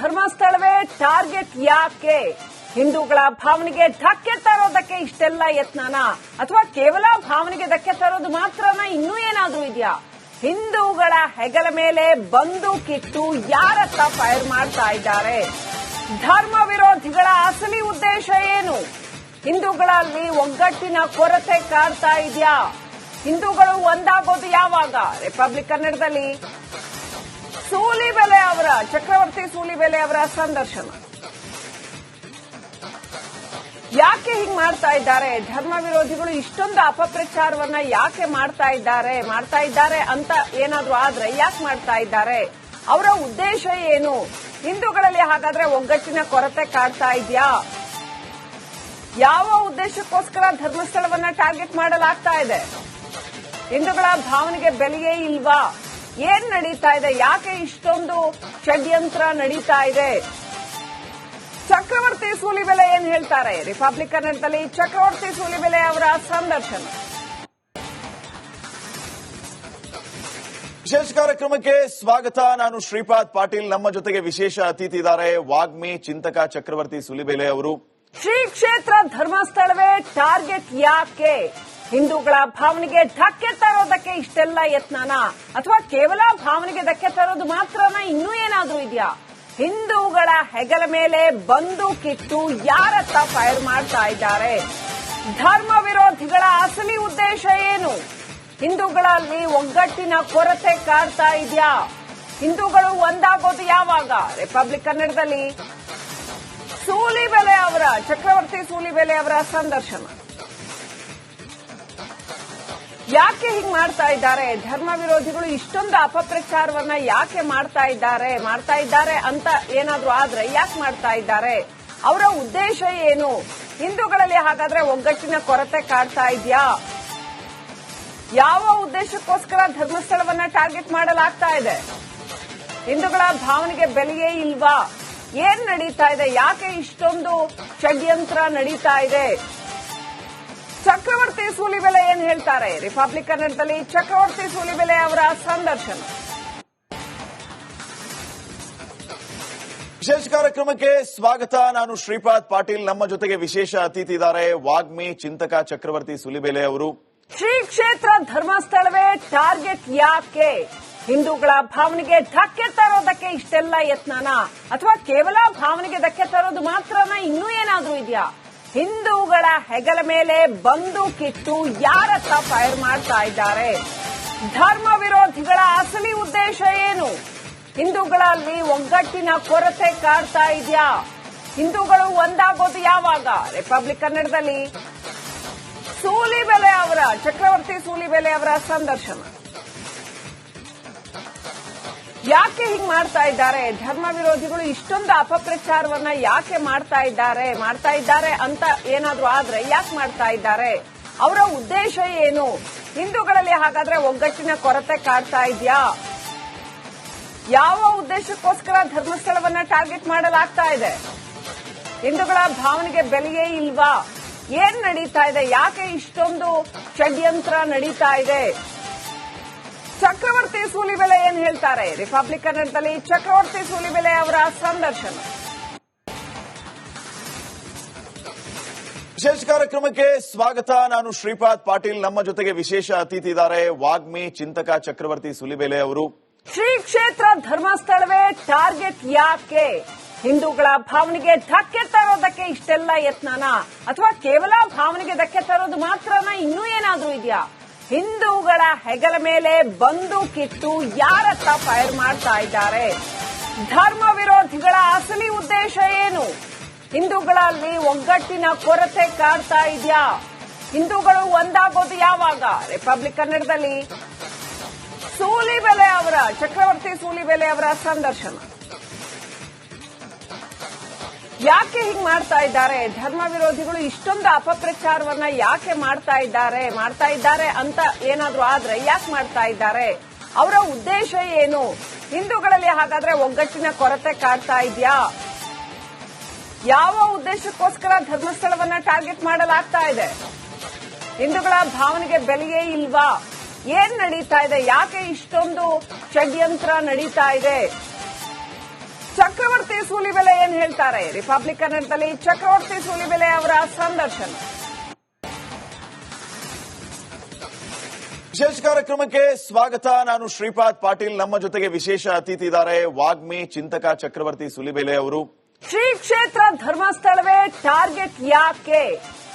ಧರ್ಮಸ್ಥಳವೇ target ಯಾಕೆ? ಹಿಂದೂಗಳ ಭಾವನೆಗೆ ಧಕ್ಕೆ ತರೋದಕ್ಕೆ ಇಷ್ಟೆಲ್ಲ ಯತ್ನನ? ಅಥವಾ ಕೇವಲ ಭಾವನೆಗೆ ಧಕ್ಕೆ ತರೋದು ಮಾತ್ರನ? ಇನ್ನೂ ಏನಾದ್ರೂ ಇದೆಯಾ? ಹಿಂದೂಗಳ ಹೆಗಲ ಮೇಲೆ ಬಂದೂಕಿಟ್ಟು ಯಾರತ್ತ ಫೈರ್ ಮಾಡ್ತಾ ಇದ್ದಾರೆ? ಧರ್ಮ ವಿರೋಧಿಗಳ ಅಸಲಿ ಉದ್ದೇಶ ಏನು? ಹಿಂದೂಗಳಲ್ಲಿ ಒಗ್ಗಟ್ಟಿನ ಕೊರತೆ ಕಾಡ್ತಾ ಇದೆಯಾ? ಹಿಂದೂಗಳು ಒಂದಾಗೋದು ಯಾವಾಗ? ರಿಪಬ್ಲಿಕ್ ಕನ್ನಡದಲ್ಲಿ ಸೂಲಿಬೆಲೆ ಅವರ, ಚಕ್ರವರ್ತಿ ಸೂಲಿಬೆಲೆ ಅವರ ಸಂದರ್ಶನ. ಯಾಕೆ ಹಿಂಗ್ ಮಾಡ್ತಾ ಇದ್ದಾರೆ? ಧರ್ಮ ವಿರೋಧಿಗಳು ಇಷ್ಟೊಂದು ಅಪಪ್ರಚಾರವನ್ನ ಯಾಕೆ ಮಾಡ್ತಾ ಇದ್ದಾರೆ ಮಾಡ್ತಾ ಇದ್ದಾರೆ ಅಂತ ಏನಾದ್ರೂ ಆದ್ರೆ ಯಾಕೆ ಮಾಡ್ತಾ ಇದ್ದಾರೆ? ಅವರ ಉದ್ದೇಶ ಏನು? ಹಿಂದೂಗಳಲ್ಲಿ ಹಾಗಾದ್ರೆ ಒಗ್ಗಟ್ಟಿನ ಕೊರತೆ ಕಾಡ್ತಾ ಇದೆಯಾ? ಯಾವ ಉದ್ದೇಶಕ್ಕೋಸ್ಕರ ಧರ್ಮಸ್ಥಳವನ್ನ ಟಾರ್ಗೆಟ್ ಮಾಡಲಾಗ್ತಾ ಇದೆ? ಹಿಂದೂಗಳ ಭಾವನೆಗೆ ಬೆಲೆಯೇ ಇಲ್ವಾ? ಏನ್ ನಡೀತಾ ಇದೆ? ಯಾಕೆ ಇಷ್ಟೊಂದು ಷಡ್ಯಂತ್ರ ನಡೀತಾ ಇದೆ? ಚಕ್ರವರ್ತಿ ಸೂಲಿಬೆಲೆ ಏನ್ ಹೇಳ್ತಾರೆ? ರಿಪಬ್ಲಿಕ್ ಕನ್ನಡದಲ್ಲಿ ಚಕ್ರವರ್ತಿ ಸೂಲಿಬೆಲೆ ಅವರ ಸಂದರ್ಶನ. ವಿಶೇಷ ಕಾರ್ಯಕ್ರಮಕ್ಕೆ ಸ್ವಾಗತ. ನಾನು ಶ್ರೀಪಾದ್ ಪಾಟೀಲ್. ನಮ್ಮ ಜೊತೆಗೆ ವಿಶೇಷ ಅತಿಥಿ ಇದ್ದಾರೆ ವಾಗ್ಮಿ ಚಿಂತಕ ಚಕ್ರವರ್ತಿ ಸುಲಿಬೆಲೆ ಅವರು. ಶ್ರೀ ಕ್ಷೇತ್ರ ಧರ್ಮಸ್ಥಳವೇ ಟಾರ್ಗೆಟ್ ಯಾಕೆ? ಹಿಂದೂಗಳ ಭಾವನೆಗೆ ಧಕ್ಕೆ ತರೋದಕ್ಕೆ ಇಷ್ಟೆಲ್ಲ ಯತ್ನನ? ಅಥವಾ ಕೇವಲ ಭಾವನೆಗೆ ಧಕ್ಕೆ ತರೋದು ಮಾತ್ರನ ಇನ್ನೂ ಏನಾದ್ರೂ ಇದೆಯಾ? ಹಿಂದೂಗಳ ಹೆಗಲ ಮೇಲೆ ಬಂದೂಕಿಟ್ಟು ಯಾರತ್ತ ಫೈರ್ ಮಾಡ್ತಾ ಇದ್ದಾರೆ? ಧರ್ಮ ವಿರೋಧಿಗಳ ಅಸಲಿ ಉದ್ದೇಶ ಏನು? ಹಿಂದೂಗಳಲ್ಲಿ ಒಗ್ಗಟ್ಟಿನ ಕೊರತೆ ಕಾಡ್ತಾ ಇದೆಯಾ? ಹಿಂದೂಗಳು ಒಂದಾಗೋದು ಯಾವಾಗ? ರಿಪಬ್ಲಿಕ್ ಕನ್ನಡದಲ್ಲಿ ಸೂಲಿಬೆಲೆ ಅವರ, ಚಕ್ರವರ್ತಿ ಸೂಲಿಬೆಲೆ ಅವರ ಸಂದರ್ಶನ. ಯಾಕೆ ಹಿಂಗ್ ಮಾಡ್ತಾ ಇದ್ದಾರೆ? ಧರ್ಮ ವಿರೋಧಿಗಳು ಇಷ್ಟೊಂದು ಅಪಪ್ರಚಾರವನ್ನ ಯಾಕೆ ಮಾಡ್ತಾ ಇದ್ದಾರೆ? ಮಾಡ್ತಾ ಇದ್ದಾರೆ ಅಂತ ಏನಾದ್ರೂ ಆದ್ರೆ ಯಾಕೆ ಮಾಡ್ತಾ ಇದ್ದಾರೆ? ಅವರ ಉದ್ದೇಶ ಏನು? ಹಿಂದೂಗಳಲ್ಲಿ ಹಾಗಾದ್ರೆ ಒಗ್ಗಟ್ಟಿನ ಕೊರತೆ ಕಾಡ್ತಾ ಇದೆಯಾ? ಯಾವ ಉದ್ದೇಶಕ್ಕೋಸ್ಕರ ಧರ್ಮಸ್ಥಳವನ್ನ ಟಾರ್ಗೆಟ್ ಮಾಡಲಾಗ್ತಾ ಇದೆ? ಹಿಂದೂಗಳ ಭಾವನೆಗೆ ಬೆಲೆಯೇ ಇಲ್ವಾ? ಏನ್ ನಡೀತಾ ಇದೆ? ಯಾಕೆ ಇಷ್ಟೊಂದು ಷಡ್ಯಂತ್ರ ನಡೀತಾ ಇದೆ? ಚಕ್ರವರ್ತಿ ಸೂಲಿಬೆಲೆ ಹೇಳ್ತಾರೆ. ರಿಪಬ್ಲಿಕ್ ಕನ್ನಡದಲ್ಲಿ ಚಕ್ರವರ್ತಿ ಸೂಲಿಬೆಲೆ ಅವರ ಸಂದರ್ಶನ. ವಿಶೇಷ ಕಾರ್ಯಕ್ರಮಕ್ಕೆ ಸ್ವಾಗತ. ನಾನು ಶ್ರೀಪಾದ್ ಪಾಟೀಲ್. ನಮ್ಮ ಜೊತೆಗೆ ವಿಶೇಷ ಅತಿಥಿ ಇದ್ದಾರೆ ವಾಗ್ಮಿ ಚಿಂತಕ ಚಕ್ರವರ್ತಿ ಸುಲಿಬೆಲೆ ಅವರು. ಶ್ರೀ ಕ್ಷೇತ್ರ ಧರ್ಮಸ್ಥಳವೇ ಟಾರ್ಗೆಟ್ ಯಾಕೆ? ಹಿಂದೂಗಳ ಭಾವನೆಗೆ ಧಕ್ಕೆ ತರೋದಕ್ಕೆ ಇಷ್ಟೆಲ್ಲ ಯತ್ನನ? ಅಥವಾ ಕೇವಲ ಭಾವನೆಗೆ ಧಕ್ಕೆ ತರೋದು ಮಾತ್ರನ? ಇನ್ನೂ ಏನಾದ್ರೂ ಇದೆಯಾ? ಹಿಂದೂಗಳ ಹೆಗಲ ಮೇಲೆ ಬಂದೂಕಿಟ್ಟು ಯಾರತ್ತ ಫೈರ್ ಮಾಡ್ತಾ ಇದ್ದಾರೆ? ಧರ್ಮ ವಿರೋಧಿಗಳ ಅಸಲಿ ಉದ್ದೇಶ ಏನು? ಹಿಂದೂಗಳಲ್ಲಿ ಒಗ್ಗಟ್ಟಿನ ಕೊರತೆ ಕಾಡ್ತಾ ಇದೆಯಾ? ಹಿಂದೂಗಳು ಒಂದಾಗೋದು ಯಾವಾಗ? ರಿಪಬ್ಲಿಕ್ ಕನ್ನಡದಲ್ಲಿ ಸೂಲಿಬೆಲೆ ಅವರ, ಚಕ್ರವರ್ತಿ ಸೂಲಿಬೆಲೆ ಅವರ ಸಂದರ್ಶನ. ಯಾಕೆ ಹಿಂಗ್ ಮಾಡ್ತಾ ಇದ್ದಾರೆ? ಧರ್ಮ ವಿರೋಧಿಗಳು ಇಷ್ಟೊಂದು ಅಪಪ್ರಚಾರವನ್ನ ಯಾಕೆ ಮಾಡ್ತಾ ಇದ್ದಾರೆ? ಮಾಡ್ತಾ ಇದ್ದಾರೆ ಅಂತ ಏನಾದ್ರೂ ಆದ್ರೆ ಯಾಕೆ ಮಾಡ್ತಾ ಇದ್ದಾರೆ? ಅವರ ಉದ್ದೇಶ ಏನು? ಹಿಂದೂಗಳಲ್ಲಿ ಹಾಗಾದ್ರೆ ಒಗ್ಗಟ್ಟಿನ ಕೊರತೆ ಕಾಡ್ತಾ ಇದೆಯಾ? ಯಾವ ಉದ್ದೇಶಕ್ಕೋಸ್ಕರ ಧರ್ಮಸ್ಥಳವನ್ನ ಟಾರ್ಗೆಟ್ ಮಾಡಲಾಗ್ತಾ ಇದೆ? ಹಿಂದೂಗಳ ಭಾವನೆಗೆ ಬೆಲೆಯೇ ಇಲ್ವಾ? ಏನ್ ನಡೀತಾ ಇದೆ? ಯಾಕೆ ಇಷ್ಟೊಂದು ಷಡ್ಯಂತ್ರ ನಡೀತಾ ಇದೆ? ಚಕ್ರವರ್ತಿ ಏನ್ ಹೇಳ್ತಾರೆ. ರಿಪಬ್ಲಿಕನ್ ಚಕ್ರವರ್ತಿ ಸೂಲಿಬೆಲೆ ಅವರ ಸಂದರ್ಶನ. ವಿಶೇಷ ಕಾರ್ಯಕ್ರಮಕ್ಕೆ ಸ್ವಾಗತ. ನಾನು ಶ್ರೀಪಾದ್ ಪಾಟೀಲ್. ನಮ್ಮ ಜೊತೆಗೆ ವಿಶೇಷ ಅತಿಥಿ ಇದ್ದಾರೆ ವಾಗ್ಮಿ ಚಿಂತಕ ಚಕ್ರವರ್ತಿ ಸುಲಿಬೆಲೆ ಅವರು. ಶ್ರೀ ಕ್ಷೇತ್ರ ಧರ್ಮಸ್ಥಳವೇ ಟಾರ್ಗೆಟ್ ಯಾಕೆ? ಹಿಂದೂಗಳ ಭಾವನೆಗೆ ಧಕ್ಕೆ ತರೋದಕ್ಕೆ ಇಷ್ಟೆಲ್ಲ ಯತ್ನನ? ಅಥವಾ ಕೇವಲ ಭಾವನೆಗೆ ಧಕ್ಕೆ ತರೋದು ಮಾತ್ರನ? ಇನ್ನೂ ಏನಾದ್ರೂ ಇದೆಯಾ? ಹಿಂದೂಗಳ ಹೆಗಲ ಮೇಲೆ ಬಂದೂಕಿಟ್ಟು ಯಾರತ್ತ ಫೈರ್ ಮಾಡ್ತಾ ಇದ್ದಾರೆ? ಧರ್ಮ ವಿರೋಧಿಗಳ ಅಸಲಿ ಉದ್ದೇಶ ಏನು? ಹಿಂದೂಗಳಲ್ಲಿ ಒಗ್ಗಟ್ಟಿನ ಕೊರತೆ ಕಾಡ್ತಾ ಇದೆಯಾ? ಹಿಂದೂಗಳು ಒಂದಾಗೋದು ಯಾವಾಗ? ರಿಪಬ್ಲಿಕ್ ಕನ್ನಡದಲ್ಲಿ ಸೂಲಿಬೆಲೆ ಅವರ, ಚಕ್ರವರ್ತಿ ಸೂಲಿಬೆಲೆ ಅವರ ಸಂದರ್ಶನ. ಯಾಕೆ ಹಿಂಗ್ ಮಾಡ್ತಾ ಇದ್ದಾರೆ? ಧರ್ಮ ವಿರೋಧಿಗಳು ಇಷ್ಟೊಂದು ಅಪಪ್ರಚಾರವನ್ನ ಯಾಕೆ ಮಾಡ್ತಾ ಇದ್ದಾರೆ ಮಾಡ್ತಾ ಇದ್ದಾರೆ ಅಂತ ಏನಾದ್ರೂ ಆದ್ರೆ ಯಾಕೆ ಮಾಡ್ತಾ ಇದ್ದಾರೆ? ಅವರ ಉದ್ದೇಶ ಏನು? ಹಿಂದೂಗಳಲ್ಲಿ ಹಾಗಾದ್ರೆ ಒಗ್ಗಟ್ಟಿನ ಕೊರತೆ ಕಾಡ್ತಾ ಇದೆಯಾ? ಯಾವ ಉದ್ದೇಶಕ್ಕೋಸ್ಕರ ಧರ್ಮಸ್ಥಳವನ್ನ ಟಾರ್ಗೆಟ್ ಮಾಡಲಾಗ್ತಾ ಇದೆ? ಹಿಂದೂಗಳ ಭಾವನೆಗೆ ಬೆಲೆಯೇ ಇಲ್ವಾ? ಏನ್ ನಡೀತಾ ಇದೆ? ಯಾಕೆ ಇಷ್ಟೊಂದು ಷಡ್ಯಂತ್ರ ನಡೀತಾ ಇದೆ? ಚಕ್ರವರ್ತಿ ಸೂಲಿಬೆಲೆ ಏನ್ ಹೇಳ್ತಾರೆ? ರಿಪಬ್ಲಿಕ್ ಕನ್ನಡದಲ್ಲಿ ಚಕ್ರವರ್ತಿ ಸೂಲಿಬೆಲೆ ಅವರ ಸಂದರ್ಶನ. ವಿಶೇಷ ಕಾರ್ಯಕ್ರಮಕ್ಕೆ ಸ್ವಾಗತ. ನಾನು ಶ್ರೀಪಾದ್ ಪಾಟೀಲ್. ನಮ್ಮ ಜೊತೆಗೆ ವಿಶೇಷ ಅತಿಥಿ ಇದ್ದಾರೆ ವಾಗ್ಮಿ ಚಿಂತಕ ಚಕ್ರವರ್ತಿ ಸುಲಿಬೆಲೆ ಅವರು. ಶ್ರೀ ಕ್ಷೇತ್ರ ಧರ್ಮಸ್ಥಳವೇ ಟಾರ್ಗೆಟ್ ಯಾಕೆ?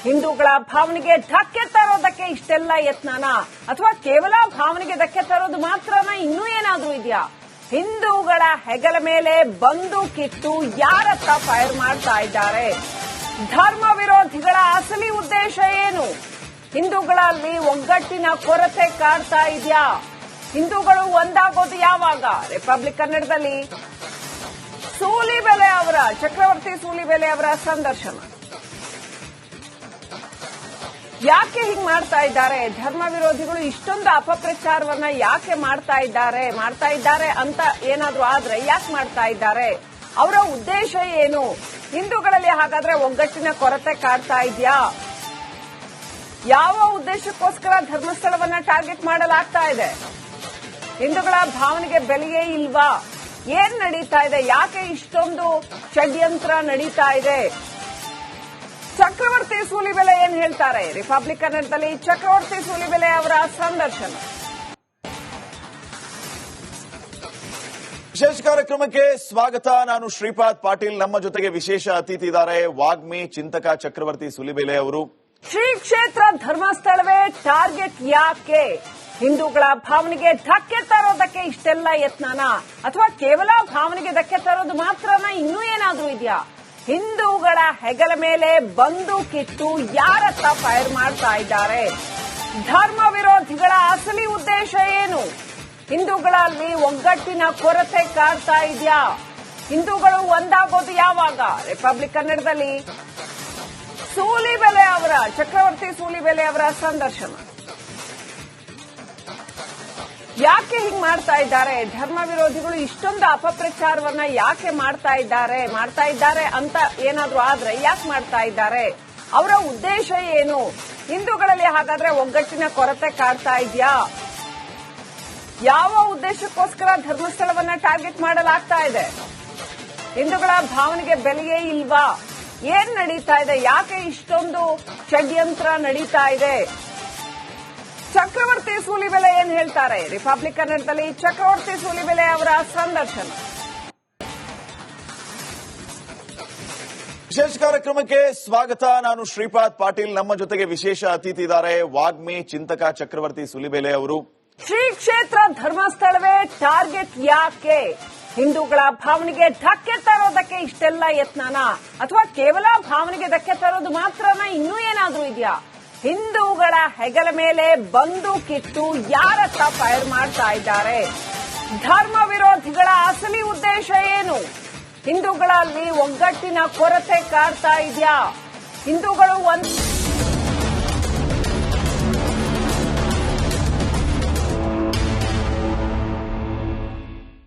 ಹಿಂದೂಗಳ ಭಾವನೆಗೆ ಧಕ್ಕೆ ತರೋದಕ್ಕೆ ಇಷ್ಟೆಲ್ಲ ಯತ್ನನ? ಅಥವಾ ಕೇವಲ ಭಾವನೆಗೆ ಧಕ್ಕೆ ತರೋದು ಮಾತ್ರನ? ಇನ್ನೂ ಏನಾದ್ರೂ ಇದೆಯಾ? ಹಿಂದೂಗಳ ಹೆಗಲ ಮೇಲೆ ಬಂದೂಕಿಟ್ಟು ಯಾರತ್ತ ಫೈರ್ ಮಾಡ್ತಾ ಇದ್ದಾರೆ? ಧರ್ಮ ವಿರೋಧಿಗಳ ಅಸಲಿ ಉದ್ದೇಶ ಏನು? ಹಿಂದೂಗಳಲ್ಲಿ ಒಗ್ಗಟ್ಟಿನ ಕೊರತೆ ಕಾಡ್ತಾ ಇದೆಯಾ? ಹಿಂದೂಗಳು ಒಂದಾಗೋದು ಯಾವಾಗ? ರಿಪಬ್ಲಿಕ್ ಕನ್ನಡದಲ್ಲಿ ಸೂಲಿಬೆಲೆ ಅವರ, ಚಕ್ರವರ್ತಿ ಸೂಲಿಬೆಲೆ ಅವರ ಸಂದರ್ಶನ. ಯಾಕೆ ಹಿಂಗ್ ಮಾಡ್ತಾ ಇದ್ದಾರೆ? ಧರ್ಮ ವಿರೋಧಿಗಳು ಇಷ್ಟೊಂದು ಅಪಪ್ರಚಾರವನ್ನ ಯಾಕೆ ಮಾಡ್ತಾ ಇದ್ದಾರೆ? ಮಾಡ್ತಾ ಇದ್ದಾರೆ ಅಂತ ಏನಾದ್ರೂ ಆದ್ರೆ ಯಾಕೆ ಮಾಡ್ತಾ ಇದ್ದಾರೆ? ಅವರ ಉದ್ದೇಶ ಏನು? ಹಿಂದೂಗಳಲ್ಲಿ ಹಾಗಾದ್ರೆ ಒಗ್ಗಟ್ಟಿನ ಕೊರತೆ ಕಾಡ್ತಾ ಇದೆಯಾ? ಯಾವ ಉದ್ದೇಶಕ್ಕೋಸ್ಕರ ಧರ್ಮಸ್ಥಳವನ್ನ ಟಾರ್ಗೆಟ್ ಮಾಡಲಾಗ್ತಾ ಇದೆ? ಹಿಂದೂಗಳ ಭಾವನೆಗೆ ಬೆಲೆಯೇ ಇಲ್ವಾ? ಏನ್ ನಡೀತಾ ಇದೆ? ಯಾಕೆ ಇಷ್ಟೊಂದು ಷಡ್ಯಂತ್ರ ನಡೀತಾ ಇದೆ? ಚಕ್ರವರ್ತಿ ಸೂಲಿಬೆಲೆ ಏನ್ ಹೇಳ್ತಾರೆ? ರಿಪಬ್ಲಿಕ್ ಕನ್ನಡದಲ್ಲಿ ಚಕ್ರವರ್ತಿ ಸೂಲಿಬೆಲೆ ಅವರ ಸಂದರ್ಶನ. ವಿಶೇಷ ಕಾರ್ಯಕ್ರಮಕ್ಕೆ ಸ್ವಾಗತ. ನಾನು ಶ್ರೀಪಾದ್ ಪಾಟೀಲ್. ನಮ್ಮ ಜೊತೆಗೆ ವಿಶೇಷ ಅತಿಥಿ ಇದ್ದಾರೆ ವಾಗ್ಮಿ ಚಿಂತಕ ಚಕ್ರವರ್ತಿ ಸುಲಿಬೆಲೆ ಅವರು. ಶ್ರೀ ಕ್ಷೇತ್ರ ಧರ್ಮಸ್ಥಳವೇ ಟಾರ್ಗೆಟ್ ಯಾಕೆ? ಹಿಂದೂಗಳ ಭಾವನೆಗೆ ಧಕ್ಕೆ ತರೋದಕ್ಕೆ ಇಷ್ಟೆಲ್ಲ ಯತ್ನನಾ? ಅಥವಾ ಕೇವಲ ಭಾವನೆಗೆ ಧಕ್ಕೆ ತರೋದು ಮಾತ್ರನ ಇನ್ನೂ ಏನಾದ್ರೂ ಇದೆಯಾ? ಹಿಂದೂಗಳ ಹೆಗಲ ಮೇಲೆ ಬಂದೂಕಿಟ್ಟು ಯಾರತ್ತ ಫೈರ್ ಮಾಡ್ತಾ ಇದ್ದಾರೆ? ಧರ್ಮ ವಿರೋಧಿಗಳ ಅಸಲಿ ಉದ್ದೇಶ ಏನು? ಹಿಂದೂಗಳಲ್ಲಿ ಒಗ್ಗಟ್ಟಿನ ಕೊರತೆ ಕಾಡ್ತಾ ಇದೆಯಾ? ಹಿಂದೂಗಳು ಒಂದಾಗೋದು ಯಾವಾಗ? ರಿಪಬ್ಲಿಕ್ ಕನ್ನಡದಲ್ಲಿ ಸೂಲಿಬೆಲೆ ಅವರ, ಚಕ್ರವರ್ತಿ ಸೂಲಿಬೆಲೆ ಅವರ ಸಂದರ್ಶನ. ಯಾಕೆ ಹಿಂಗ್ ಮಾಡ್ತಾ ಇದ್ದಾರೆ? ಧರ್ಮ ವಿರೋಧಿಗಳು ಇಷ್ಟೊಂದು ಅಪಪ್ರಚಾರವನ್ನ ಯಾಕೆ ಮಾಡ್ತಾ ಇದ್ದಾರೆ? ಮಾಡ್ತಾ ಇದ್ದಾರೆ ಅಂತ ಏನಾದ್ರೂ ಆದ್ರೆ ಯಾಕೆ ಮಾಡ್ತಾ ಇದ್ದಾರೆ? ಅವರ ಉದ್ದೇಶ ಏನು? ಹಿಂದೂಗಳಲ್ಲಿ ಹಾಗಾದ್ರೆ ಒಗ್ಗಟ್ಟಿನ ಕೊರತೆ ಕಾಡ್ತಾ ಇದೆಯಾ? ಯಾವ ಉದ್ದೇಶಕ್ಕೋಸ್ಕರ ಧರ್ಮಸ್ಥಳವನ್ನ ಟಾರ್ಗೆಟ್ ಮಾಡಲಾಗ್ತಾ ಇದೆ? ಹಿಂದೂಗಳ ಭಾವನೆಗೆ ಬೆಲೆಯೇ ಇಲ್ವಾ? ಏನ್ ನಡೀತಾ ಇದೆ? ಯಾಕೆ ಇಷ್ಟೊಂದು ಷಡ್ಯಂತ್ರ ನಡೀತಾ ಇದೆ? ಚಕ್ರವರ್ತಿ ಸೂಲಿಬೆಲೆ ಏನ್ ಹೇಳ್ತಾರೆ? ರಿಪಬ್ಲಿಕ್ ಕನ್ನಡದಲ್ಲಿ ಚಕ್ರವರ್ತಿ ಸೂಲಿಬೆಲೆ ಅವರ ಸಂದರ್ಶನ. ವಿಶೇಷ ಕಾರ್ಯಕ್ರಮಕ್ಕೆ ಸ್ವಾಗತ. ನಾನು ಶ್ರೀಪಾದ್ ಪಾಟೀಲ್. ನಮ್ಮ ಜೊತೆಗೆ ವಿಶೇಷ ಅತಿಥಿ ಇದ್ದಾರೆ ವಾಗ್ಮಿ ಚಿಂತಕ ಚಕ್ರವರ್ತಿ ಸುಲಿಬೆಲೆ ಅವರು. ಶ್ರೀ ಕ್ಷೇತ್ರ ಧರ್ಮಸ್ಥಳವೇ ಟಾರ್ಗೆಟ್ ಯಾಕೆ? ಹಿಂದೂಗಳ ಭಾವನೆಗೆ ಧಕ್ಕೆ ತರೋದಕ್ಕೆ ಇಷ್ಟೆಲ್ಲ ಯತ್ನನ? ಅಥವಾ ಕೇವಲ ಭಾವನೆಗೆ ಧಕ್ಕೆ ತರೋದು ಮಾತ್ರನ? ಇನ್ನೂ ಏನಾದ್ರೂ ಇದೆಯಾ? ಹಿಂದೂಗಳ ಹೆಗಲ ಮೇಲೆ ಬಂದೂಕಿಟ್ಟು ಯಾರತ್ತ ಫೈರ್ ಮಾಡ್ತಾ ಇದ್ದಾರೆ? ಧರ್ಮ ವಿರೋಧಿಗಳ ಅಸಲಿ ಉದ್ದೇಶ ಏನು? ಹಿಂದೂಗಳಲ್ಲಿ ಒಗ್ಗಟ್ಟಿನ ಕೊರತೆ ಕಾಡ್ತಾ ಇದೆಯಾ? ಹಿಂದೂಗಳು ಒಂದ್